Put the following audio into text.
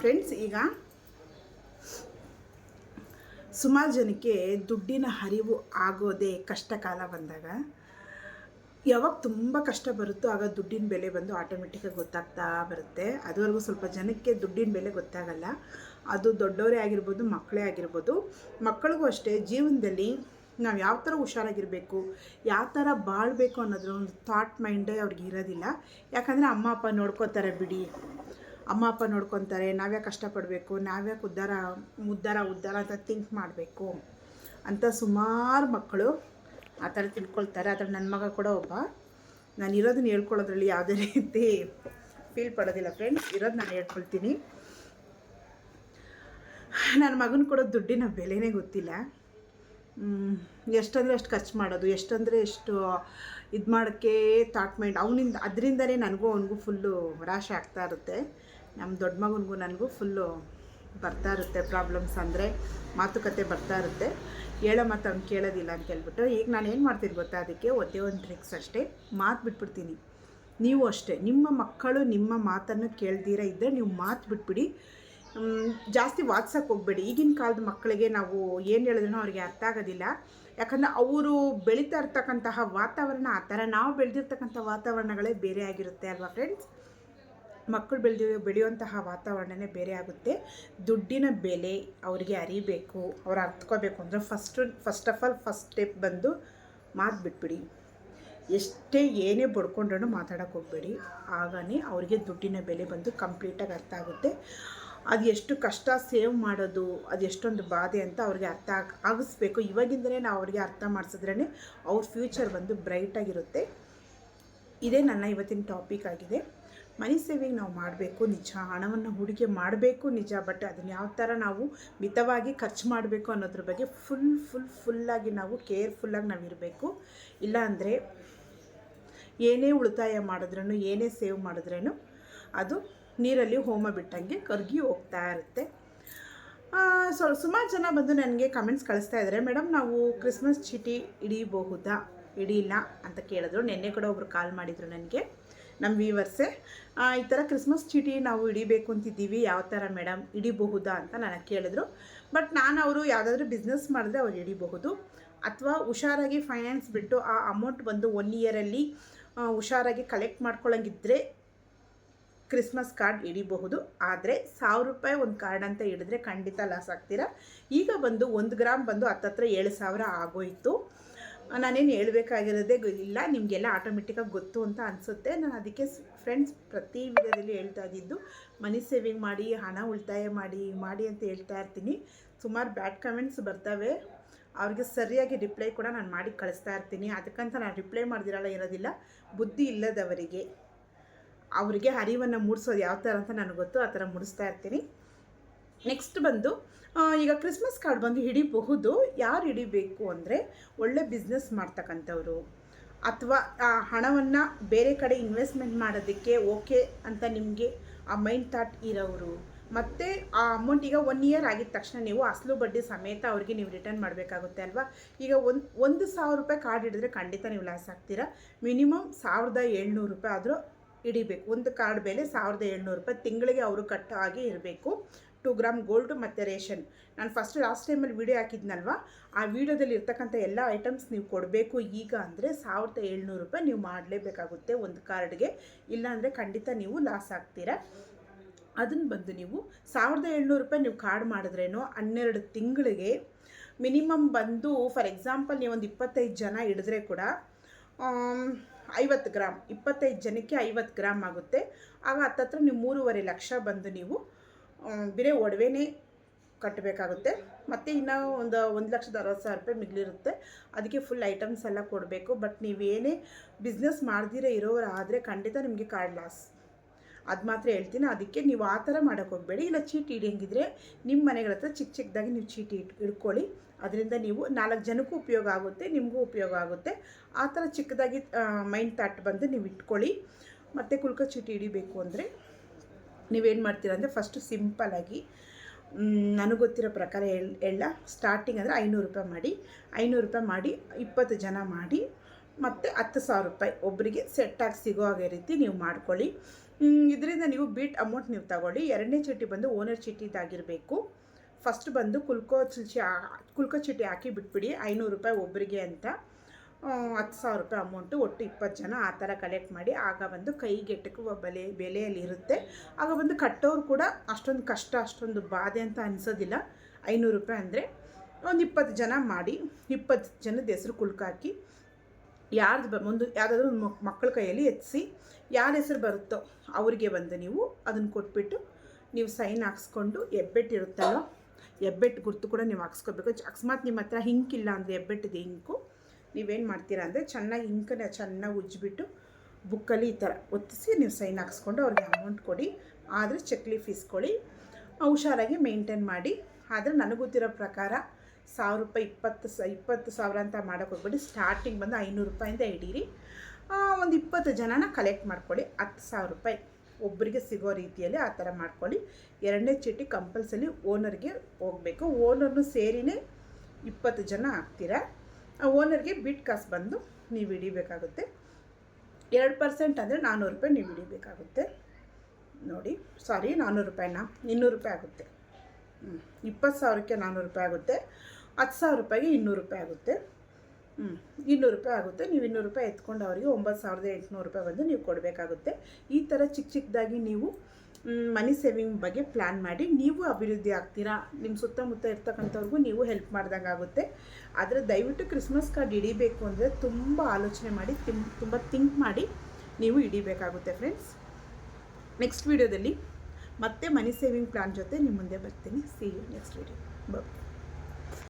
Friends ಈಗ ಸುಮಾರು ಜನಕ್ಕೆ ದುಡ್ಡಿನ ಹರಿವು ಆಗೋದೇ ಕಷ್ಟ ಕಾಲ ಬಂದಾಗ, ಯಾವಾಗ ತುಂಬ ಕಷ್ಟ ಬರುತ್ತೋ ಆಗ ದುಡ್ಡಿನ ಬೆಲೆ ಬಂದು ಆಟೋಮೆಟಿಕ್ಕಾಗಿ ಗೊತ್ತಾಗ್ತಾ ಬರುತ್ತೆ. ಅದುವರೆಗೂ ಸ್ವಲ್ಪ ಜನಕ್ಕೆ ದುಡ್ಡಿನ ಬೆಲೆ ಗೊತ್ತಾಗಲ್ಲ. ಅದು ದೊಡ್ಡವರೇ ಆಗಿರ್ಬೋದು, ಮಕ್ಕಳೇ ಆಗಿರ್ಬೋದು. ಮಕ್ಕಳಿಗೂ ಅಷ್ಟೇ, ಜೀವನದಲ್ಲಿ ನಾವು ಯಾವ ಥರ ಹುಷಾರಾಗಿರಬೇಕು, ಯಾವ ಥರ ಬಾಳಬೇಕು ಅನ್ನೋದ್ರ ಒಂದು ಥಾಟ್ ಮೈಂಡೇ ಅವ್ರಿಗೆ ಇರೋದಿಲ್ಲ. ಯಾಕಂದರೆ ಅಮ್ಮ, ಅಪ್ಪ ನೋಡ್ಕೋತಾರೆ ಬಿಡಿ. ಅಮ್ಮ, ಅಪ್ಪ ನೋಡ್ಕೊತಾರೆ, ನಾವ್ಯಾಕೆ ಕಷ್ಟಪಡಬೇಕು, ನಾವ್ಯಾಕೆ ಉದ್ದಾರ ಉದ್ಧಾರ ಉದ್ದಾರ ಅಂತ ಥಿಂಕ್ ಮಾಡಬೇಕು ಅಂತ ಸುಮಾರು ಮಕ್ಕಳು ಆ ಥರ ತಿಳ್ಕೊಳ್ತಾರೆ. ಆದರೆ ನನ್ನ ಮಗ ಕೂಡ ಒಬ್ಬ. ನಾನು ಇರೋದನ್ನ ಹೇಳ್ಕೊಳ್ಳೋದ್ರಲ್ಲಿ ಯಾವುದೇ ರೀತಿ ಫೀಲ್ ಪಡೋದಿಲ್ಲ ಫ್ರೆಂಡ್ಸ್ ಇರೋದು ನಾನು ಹೇಳ್ಕೊಳ್ತೀನಿ. ನನ್ನ ಮಗನ ಕೂಡ ದುಡ್ಡಿನ ಬೆಲೆನೇ ಗೊತ್ತಿಲ್ಲ. ಎಷ್ಟಂದರೆ ಅಷ್ಟು ಖರ್ಚು ಮಾಡೋದು, ಎಷ್ಟಂದರೆ ಎಷ್ಟು ಇದು ಮಾಡೋಕ್ಕೆ ಥಾಟ್ ಮೈಂಡ್ ಅವನಿಂದ, ಅದರಿಂದನೇ ನನಗೂ ಅವನಿಗೂ ಫುಲ್ಲು ರಾಶಿ ಆಗ್ತಾ ಇರುತ್ತೆ. ನಮ್ಮ ದೊಡ್ಡ ಮಗನಿಗೂ ನನಗೂ ಫುಲ್ಲು ಬರ್ತಾ ಇರುತ್ತೆ ಪ್ರಾಬ್ಲಮ್ಸ್ ಅಂದರೆ ಮಾತುಕತೆ ಬರ್ತಾ ಇರುತ್ತೆ. ಹೇಳೋ ಮಾತು ಅವ್ನು ಕೇಳೋದಿಲ್ಲ ಅಂತ ಹೇಳ್ಬಿಟ್ಟು ಈಗ ನಾನು ಏನು ಮಾಡ್ತೀನಿ ಗೊತ್ತಾ ಅದಕ್ಕೆ ಒಂದೇ ಒಂದು ಟ್ರಿಕ್ಸ್ ಅಷ್ಟೇ. ಮಾತು ಬಿಟ್ಬಿಡ್ತೀನಿ. ನೀವು ಅಷ್ಟೇ. ನಿಮ್ಮ ಮಕ್ಕಳು ನಿಮ್ಮ ಮಾತನ್ನು ಕೇಳ್ದಿರ ಇದ್ದರೆ ನೀವು ಮಾತು ಬಿಟ್ಬಿಡಿ. ಜಾಸ್ತಿ ವಾದಿಸೋಕೆ ಹೋಗಬೇಡಿ. ಈಗಿನ ಕಾಲದ ಮಕ್ಕಳಿಗೆ ನಾವು ಏನು ಹೇಳಿದ್ರೂ ಅವ್ರಿಗೆ ಅರ್ಥ ಆಗೋದಿಲ್ಲ. ಯಾಕಂದರೆ ಅವರು ಬೆಳೀತಾ ಇರ್ತಕ್ಕಂತಹ ವಾತಾವರಣ ಆ ಥರ. ನಾವು ಬೆಳೆದಿರ್ತಕ್ಕಂಥ ವಾತಾವರಣಗಳೇ ಬೇರೆ ಆಗಿರುತ್ತೆ ಅಲ್ವಾ ಫ್ರೆಂಡ್ಸ್ ಮಕ್ಕಳು ಬೆಳೆದಿ ಬೆಳೆಯುವಂತಹ ವಾತಾವರಣವೇ ಬೇರೆ ಆಗುತ್ತೆ. ದುಡ್ಡಿನ ಬೆಲೆ ಅವರಿಗೆ ಅರಿಬೇಕು, ಅವ್ರು ಅರ್ಥಕೋಬೇಕು ಅಂದರೆ first first of all first step ಬಂದು ಮಾತು ಬಿಟ್ಬಿಡಿ. ಎಷ್ಟೇ ಏನೇ ಬಡ್ಕೊಂಡ್ರೂ ಮಾತಾಡೋಕೆ ಹೋಗಬೇಡಿ. ಆಗನೇ ಅವರಿಗೆ ದುಡ್ಡಿನ ಬೆಲೆ ಬಂದು ಕಂಪ್ಲೀಟಾಗಿ ಅರ್ಥ ಆಗುತ್ತೆ. ಅದು ಎಷ್ಟು ಕಷ್ಟ ಸೇವ್ ಮಾಡೋದು, ಅದು ಎಷ್ಟೊಂದು ಬಾಧೆ ಅಂತ ಅವ್ರಿಗೆ ಅರ್ಥ ಆಗಿ, ಆಗಿಸ್ಬೇಕು. ಇವಾಗಿಂದಲೇ ನಾವು ಅವ್ರಿಗೆ ಅರ್ಥ ಮಾಡಿಸಿದ್ರೇ ಅವ್ರ ಫ್ಯೂಚರ್ ಬಂದು ಬ್ರೈಟಾಗಿರುತ್ತೆ ಇದೇ ನನ್ನ ಇವತ್ತಿನ ಟಾಪಿಕ್ ಆಗಿದೆ. ಮನಿ ಸೇವಿಂಗ್ ನಾವು ಮಾಡಬೇಕು, ನಿಜ ಹಣವನ್ನು ಹೂಡಿಕೆ ಮಾಡಬೇಕು, ನಿಜ ಬಟ್ ಅದನ್ನ ಯಾವ ಥರ ನಾವು ಮಿತವಾಗಿ ಖರ್ಚು ಮಾಡಬೇಕು ಅನ್ನೋದ್ರ ಬಗ್ಗೆ ಫುಲ್ ಫುಲ್ ಫುಲ್ಲಾಗಿ ನಾವು ಕೇರ್ಫುಲ್ಲಾಗಿ ನಾವು ಇರಬೇಕು. ಇಲ್ಲಾಂದರೆ ಏನೇ ಉಳಿತಾಯ ಮಾಡಿದ್ರೂ ಏನೇ ಸೇವ್ ಮಾಡಿದ್ರೂ ಅದು ನೀರಲ್ಲಿ ಹೋಮ ಬಿಟ್ಟಂಗೆ ಕರಗಿ ಹೋಗ್ತಾ ಇರುತ್ತೆ. ಸೊ, ಸುಮಾರು ಜನ ಬಂದು ನನಗೆ ಕಮೆಂಟ್ಸ್ ಕಳಿಸ್ತಾ ಇದ್ದಾರೆ ಮೇಡಮ್ ನಾವು ಕ್ರಿಸ್ಮಸ್ ಚೀಟಿ ಹಿಡಿಬಹುದಾ ಹಿಡಿಯಿಲ್ಲ, ಅಂತ ಕೇಳಿದ್ರು. ನಿನ್ನೆ ಕೂಡ ಒಬ್ರು ಕಾಲ್ ಮಾಡಿದರು ನನಗೆ. ನಮ್ಮ ವೀವರ್ಸೆ ಈ ಥರ ಕ್ರಿಸ್ಮಸ್ ಚೀಟಿ ನಾವು ಹಿಡಿಬೇಕು ಅಂತಿದ್ದೀವಿ, ಯಾವ ಥರ ಮೇಡಮ್ ಹಿಡಿಬಹುದಾ ಅಂತ ನನಗೆ ಕೇಳಿದ್ರು. ಬಟ್ ನಾನು ಅವರು ಯಾವುದಾದ್ರೂ ಬಿಸ್ನೆಸ್ ಮಾಡಿದ್ರೆ ಅವ್ರು ಹಿಡಿಬಹುದು. ಅಥವಾ ಹುಷಾರಾಗಿ ಫೈನಾನ್ಸ್ ಬಿಟ್ಟು ಆ ಅಮೌಂಟ್ ಬಂದು ಒನ್ ಇಯರಲ್ಲಿ ಹುಷಾರಾಗಿ ಕಲೆಕ್ಟ್ ಮಾಡ್ಕೊಳ್ಳೋಂಗಿದ್ರೆ ಕ್ರಿಸ್ಮಸ್ ಕಾರ್ಡ್ ಹಿಡಿಬಹುದು. ಆದರೆ ಸಾವಿರ ರೂಪಾಯಿ ಒಂದು ಕಾರ್ಡ್ ಅಂತ ಹಿಡಿದ್ರೆ ಖಂಡಿತ ಲಾಸ್ ಆಗ್ತೀರಾ? ಈಗ ಬಂದು ಒಂದು ಗ್ರಾಮ್ ಬಂದು ಹತ್ತತ್ರ ಏಳು ಸಾವಿರ ಆಗೋಯಿತು. ನಾನೇನು ಹೇಳಬೇಕಾಗಿರೋದೇ ಇಲ್ಲ ನಿಮಗೆಲ್ಲ ಆಟೋಮೆಟಿಕ್ಕಾಗಿ ಗೊತ್ತು ಅಂತ ಅನಿಸುತ್ತೆ. ನಾನು ಅದಕ್ಕೆ ಫ್ರೆಂಡ್ಸ್ ಪ್ರತಿ ವಿಡಿಯೋದಲ್ಲಿ ಹೇಳ್ತಾ ಇದ್ದಿದ್ದು ಮನಿ ಸೇವಿಂಗ್ ಮಾಡಿ, ಹಣ ಉಳಿತಾಯ ಮಾಡಿ ಮಾಡಿ ಅಂತ ಹೇಳ್ತಾ ಇರ್ತೀನಿ. ಸುಮಾರು ಬ್ಯಾಡ್ ಕಮೆಂಟ್ಸ್ ಬರ್ತವೆ. ಅವ್ರಿಗೆ ಸರಿಯಾಗಿ ರಿಪ್ಲೈ ಕೂಡ ನಾನು ಮಾಡಿ ಕಳಿಸ್ತಾ ಇರ್ತೀನಿ. ಅದಕ್ಕಂತ ನಾನು ರಿಪ್ಲೈ ಮಾಡ್ದಿರಲ್ಲ ಇರೋದಿಲ್ಲ. ಬುದ್ಧಿ ಇಲ್ಲದವರಿಗೆ. ಅವರಿಗೆ ಅರಿವನ್ನು ಮೂಡಿಸೋದು ಯಾವ ಥರ ಅಂತ ನನಗೆ ಗೊತ್ತು. ಆ ಥರ ಮೂಡಿಸ್ತಾ ಇರ್ತೀನಿ. ನೆಕ್ಸ್ಟ್ ಬಂದು ಈಗ ಕ್ರಿಸ್ಮಸ್ ಕಾರ್ಡ್ ಬಂದು ಹಿಡಿಬಹುದು. ಯಾರು ಹಿಡಿಬೇಕು ಅಂದರೆ ಒಳ್ಳೆ ಬಿಸ್ನೆಸ್ ಮಾಡ್ತಕ್ಕಂಥವ್ರು. ಅಥವಾ, ಆ, ಹಣವನ್ನು ಬೇರೆ ಕಡೆ ಇನ್ವೆಸ್ಟ್ಮೆಂಟ್ ಮಾಡೋದಕ್ಕೆ ಓಕೆ ಅಂತ ನಿಮಗೆ ಆ ಮೈಂಡ್ ಥಾಟ್ ಇರೋರು ಮತ್ತು ಆ ಅಮೌಂಟ್ ಈಗ ಒನ್ ಇಯರ್ ಆಗಿದ ತಕ್ಷಣ ನೀವು ಅಸಲು ಬಡ್ಡಿ ಸಮೇತ ಅವ್ರಿಗೆ ನೀವು ರಿಟರ್ನ್ ಮಾಡಬೇಕಾಗುತ್ತೆ ಅಲ್ವಾ? ಈಗ ಒಂದು ಒಂದು ಸಾವಿರ ರೂಪಾಯಿ ಕಾರ್ಡ್ ಹಿಡಿದ್ರೆ ಖಂಡಿತ ನೀವು ಲಾಸ್ ಆಗ್ತೀರಾ. ಮಿನಿಮಮ್ ಸಾವಿರದ ಏಳ್ನೂರು ರೂಪಾಯಿ ಆದರೂ ಹಿಡಿಬೇಕು. ಒಂದು ಕಾರ್ಡ್ ಬೆಲೆ ಸಾವಿರದ ಏಳ್ನೂರು ರೂಪಾಯಿ ತಿಂಗಳಿಗೆ ಅವರು ಕಟ್ ಆಗಿ ಇರಬೇಕು. ಟು ಗ್ರಾಮ್ ಗೋಲ್ಡ್ ಮತ್ತು ರೇಷನ್. ನಾನು ಫಸ್ಟ್ ಲಾಸ್ಟ್ ಟೈಮಲ್ಲಿ ವೀಡಿಯೋ ಹಾಕಿದ್ನಲ್ವ? ಆ ವಿಡಿಯೋದಲ್ಲಿ ಇರ್ತಕ್ಕಂಥ ಎಲ್ಲ ಐಟಮ್ಸ್ ನೀವು ಕೊಡಬೇಕು ಈಗ ಅಂದರೆ ಸಾವಿರದ ಏಳ್ನೂರು ರೂಪಾಯಿ ನೀವು ಮಾಡಲೇಬೇಕಾಗುತ್ತೆ ಒಂದು ಕಾರ್ಡ್ಗೆ ಇಲ್ಲಾಂದರೆ ಖಂಡಿತ ನೀವು ಲಾಸ್ ಆಗ್ತೀರಾ. ಅದನ್ನು ಬಂದು ನೀವು ಸಾವಿರದ ಏಳ್ನೂರು ರೂಪಾಯಿ ನೀವು ಕಾರ್ಡ್ ಮಾಡಿದ್ರೇನು ಹನ್ನೆರಡು ತಿಂಗಳಿಗೆ ಮಿನಿಮಮ್ ಬಂದು ಫಾರ್ ಎಕ್ಸಾಂಪಲ್ ನೀವು ಒಂದು ಇಪ್ಪತ್ತೈದು ಜನ ಹಿಡಿದ್ರೆ ಕೂಡ ಐವತ್ತು ಗ್ರಾಮ್, ಇಪ್ಪತ್ತೈದು ಜನಕ್ಕೆ ಐವತ್ತು ಗ್ರಾಮ್ ಆಗುತ್ತೆ. ಆಗ ಹತ್ತತ್ರ ನೀವು ಮೂರುವರೆ ಲಕ್ಷ ಬಂದು ನೀವು ಬರೀ ಒಡವೆನೇ ಕಟ್ಟಬೇಕಾಗುತ್ತೆ. ಮತ್ತು ಇನ್ನೂ ಒಂದು ಒಂದು ಲಕ್ಷದ ಅರವತ್ತು ಸಾವಿರ ರೂಪಾಯಿ ಮಿಗಿಲಿರುತ್ತೆ. ಅದಕ್ಕೆ ಫುಲ್ ಐಟಮ್ಸ್ ಎಲ್ಲ ಕೊಡಬೇಕು. ಬಟ್ ನೀವೇನೇ ಬಿಸ್ನೆಸ್ ಮಾಡ್ದಿರ ಇರೋರು ಆದರೆ ಖಂಡಿತ ನಿಮಗೆ ಕಾರ್ಡ್ ಲಾಸ್ ಅದು ಮಾತ್ರ ಹೇಳ್ತೀನಿ. ಅದಕ್ಕೆ ನೀವು ಆ ಥರ ಮಾಡೋಕ್ಕೆ ಹೋಗಬೇಡಿ. ಇಲ್ಲ ಚೀಟಿ ಹಿಡಿಯಂಗಿದ್ರೆ ನಿಮ್ಮ ಮನೆಗಳ ಹತ್ರ ಚಿಕ್ಕ ಚಿಕ್ಕದಾಗಿ ನೀವು ಚೀಟಿ ಇಟ್ ಇಟ್ಕೊಳ್ಳಿ ಅದರಿಂದ ನೀವು ನಾಲ್ಕು ಜನಕ್ಕೂ ಉಪಯೋಗ ಆಗುತ್ತೆ, ನಿಮಗೂ ಉಪಯೋಗ ಆಗುತ್ತೆ. ಆ ಥರ ಚಿಕ್ಕದಾಗಿ ಮೈಂಡ್ ತಾಟ್ ಬಂದು ನೀವು ಇಟ್ಕೊಳ್ಳಿ. ಮತ್ತು ಕುಲ್ಕ ಚೀಟಿ ಹಿಡಿಬೇಕು ಅಂದರೆ ನೀವೇನು ಮಾಡ್ತೀರಾ ಅಂದರೆ ಫಸ್ಟು ಸಿಂಪಲಾಗಿ ನನಗೆ ಗೊತ್ತಿರೋ ಪ್ರಕಾರ ಎಲ್ಲ ಸ್ಟಾರ್ಟಿಂಗ್ ಅಂದರೆ ಐನೂರು ರೂಪಾಯಿ ಮಾಡಿ, ಐನೂರು ರೂಪಾಯಿ ಮಾಡಿ ಇಪ್ಪತ್ತು ಜನ ಮಾಡಿ, ಮತ್ತು ಹತ್ತು ಸಾವಿರ ರೂಪಾಯಿ ಒಬ್ಬರಿಗೆ ಸೆಟ್ಟಾಗಿ ಸಿಗೋ ಹಾಗೆ ರೀತಿ ನೀವು ಮಾಡ್ಕೊಳ್ಳಿ. ಇದರಿಂದ ನೀವು ಬೀಟ್ ಅಮೌಂಟ್ ನೀವು ತಗೊಳ್ಳಿ. ಎರಡನೇ ಚೀಟಿ ಬಂದು ಓನರ್ ಚೀಟಿದಾಗಿರಬೇಕು. ಫಸ್ಟ್ ಬಂದು ಕುಲ್ಕೋ ಚಿಲ್ಚಿ, ಕುಲ್ಕೋ ಚೀಟಿ ಹಾಕಿ ಬಿಟ್ಬಿಡಿ, ಐನೂರು ರೂಪಾಯಿ ಒಬ್ಬರಿಗೆ ಅಂತ. ಹತ್ತು ಸಾವಿರ ರೂಪಾಯಿ ಅಮೌಂಟು ಒಟ್ಟು ಇಪ್ಪತ್ತು ಜನ ಆ ಥರ ಕಲೆಕ್ಟ್ ಮಾಡಿ ಆಗ ಬಂದು ಕೈಗೆಟಕುವ ಬೆಲೆ ಬೆಲೆಯಲ್ಲಿ ಇರುತ್ತೆ ಆಗ ಬಂದು ಕಟ್ಟೋರು ಕೂಡ ಅಷ್ಟೊಂದು ಕಷ್ಟ, ಅಷ್ಟೊಂದು ಬಾಧೆ ಅಂತ ಅನಿಸೋದಿಲ್ಲ. ಐನೂರು ರೂಪಾಯಿ ಅಂದರೆ ಒಂದು ಇಪ್ಪತ್ತು ಜನ ಮಾಡಿ, ಇಪ್ಪತ್ತು ಜನದ ಹೆಸರು ಕುಲ್ಕಾಕಿ, ಯಾರ್ದು ಬ, ಒಂದು ಯಾವುದಾದ್ರೂ ಒಂದು ಮಕ್- ಮಕ್ಕಳ ಕೈಯಲ್ಲಿ ಎತ್ತಿಸಿ ಯಾರ ಹೆಸರು ಬರುತ್ತೋ ಅವರಿಗೆ ಬಂದು ನೀವು ಅದನ್ನು ಕೊಟ್ಬಿಟ್ಟು ನೀವು ಸೈನ್ ಹಾಕ್ಸ್ಕೊಂಡು ಇರುತ್ತಲ್ಲ ಹೆಬ್ಬೆಟ್ಟು ಗುರ್ತು ಕೂಡ ನೀವು ಹಾಕ್ಸ್ಕೋಬೇಕು ಅಕಸ್ಮಾತ್ ನಿಮ್ಮ ಹತ್ರ ಹಿಂಕಿಲ್ಲ ಅಂದರೆ ಹೆಬ್ಬೆಟ್ಟಿದೆ ಇಂಕು ನೀವೇನು ಮಾಡ್ತೀರಾ ಅಂದರೆ ಚೆನ್ನಾಗಿ ಇಂಕನ್ನ ಚೆನ್ನಾಗಿ ಉಜ್ಜಿಬಿಟ್ಟು ಬುಕ್ಕಲ್ಲಿ ಈ ಥರ ಒತ್ತಿಸಿ ನೀವು ಸೈನ್ ಹಾಕ್ಸ್ಕೊಂಡು ಅವ್ರಿಗೆ ಅಮೌಂಟ್ ಕೊಡಿ. ಆದರೆ ಚಕ್ಲಿ ಫೀಸ್ ಕೊಡಿ ಹುಷಾರಾಗಿ ಮೇಂಟೈನ್ ಮಾಡಿ. ಆದರೆ ನನಗೆ ಗೊತ್ತಿರೋ ಪ್ರಕಾರ ಸಾವಿರ ರೂಪಾಯಿ ಇಪ್ಪತ್ತು ಸ, ಇಪ್ಪತ್ತು ಸಾವಿರ ಅಂತ ಮಾಡೋಕ್ಕೆ ಹೋಗ್ಬೇಡಿ. ಸ್ಟಾರ್ಟಿಂಗ್ ಬಂದು ಐನೂರು ರೂಪಾಯಿಂದ ಹಿಡೀರಿ. ಒಂದು ಇಪ್ಪತ್ತು ಜನನ ಕಲೆಕ್ಟ್ ಮಾಡ್ಕೊಳ್ಳಿ. ಹತ್ತು ಸಾವಿರ ರೂಪಾಯಿ ಒಬ್ಬರಿಗೆ ಸಿಗೋ ರೀತಿಯಲ್ಲಿ ಆ ಥರ ಮಾಡ್ಕೊಳ್ಳಿ. ಎರಡನೇ ಚೀಟಿ ಕಂಪಲ್ಸರಿ ಓನರ್ಗೆ ಹೋಗಬೇಕು. ಓನರ್ನು ಸೇರಿನೇ ಇಪ್ಪತ್ತು ಜನ ಆಗ್ತೀರಾ? ಓನರ್ಗೆ ಬಿಟ್ ಕಾಸು ಬಂದು ನೀವು ಹಿಡಿಬೇಕಾಗುತ್ತೆ. ಎರಡು ಪರ್ಸೆಂಟ್ ಅಂದರೆ ನಾನ್ನೂರು ರೂಪಾಯಿ ನೀವು ಹಿಡಿಬೇಕಾಗುತ್ತೆ. ನೋಡಿ ಸಾರಿ ನಾನ್ನೂರು ರೂಪಾಯಿನ? ಇನ್ನೂರು ರೂಪಾಯಿ ಆಗುತ್ತೆ. ಹ್ಞೂ ಇಪ್ಪತ್ತು ಸಾವಿರಕ್ಕೆ ನಾನ್ನೂರು ರೂಪಾಯಿ ಆಗುತ್ತೆ. ಹತ್ತು ಸಾವಿರ ರೂಪಾಯಿಗೆ ಇನ್ನೂರು ರೂಪಾಯಿ ಆಗುತ್ತೆ. ಹ್ಞೂ ಇನ್ನೂರು ರೂಪಾಯಿ ಆಗುತ್ತೆ. ನೀವು ಇನ್ನೂರು ರೂಪಾಯಿ ಎತ್ಕೊಂಡು ಅವರಿಗೆ ಒಂಬತ್ತು ಸಾವಿರದ ಎಂಟುನೂರು ರೂಪಾಯಿ ಬಂದು ನೀವು ಕೊಡಬೇಕಾಗುತ್ತೆ. ಈ ಥರ ಚಿಕ್ಕ ಚಿಕ್ಕದಾಗಿ ನೀವು ಮನಿ ಸೇವಿಂಗ್ ಬಗ್ಗೆ ಪ್ಲ್ಯಾನ್ ಮಾಡಿ. ನೀವು ಅಭಿವೃದ್ಧಿ ಆಗ್ತೀರಾ? ನಿಮ್ಮ ಸುತ್ತಮುತ್ತ ಇರ್ತಕ್ಕಂಥವ್ರಿಗೂ ನೀವು ಹೆಲ್ಪ್ ಮಾಡ್ದಂಗೆ ಆಗುತ್ತೆ. ಆದರೆ ದಯವಿಟ್ಟು ಕ್ರಿಸ್ಮಸ್ ಕಾರ್ಡ್ ಹಿಡಿಬೇಕು ಅಂದರೆ ತುಂಬ ಆಲೋಚನೆ ಮಾಡಿ, ತಿಂ, ತುಂಬ ಥಿಂಕ್ ಮಾಡಿ ನೀವು ಹಿಡಿಬೇಕಾಗುತ್ತೆ ಫ್ರೆಂಡ್ಸ್ ನೆಕ್ಸ್ಟ್ ವೀಡಿಯೋದಲ್ಲಿ ಮತ್ತೆ ಮನಿ ಸೇವಿಂಗ್ ಪ್ಲ್ಯಾನ್ ಜೊತೆ ನಿಮ್ಮ ಮುಂದೆ ಬರ್ತೀನಿ. See you next video bye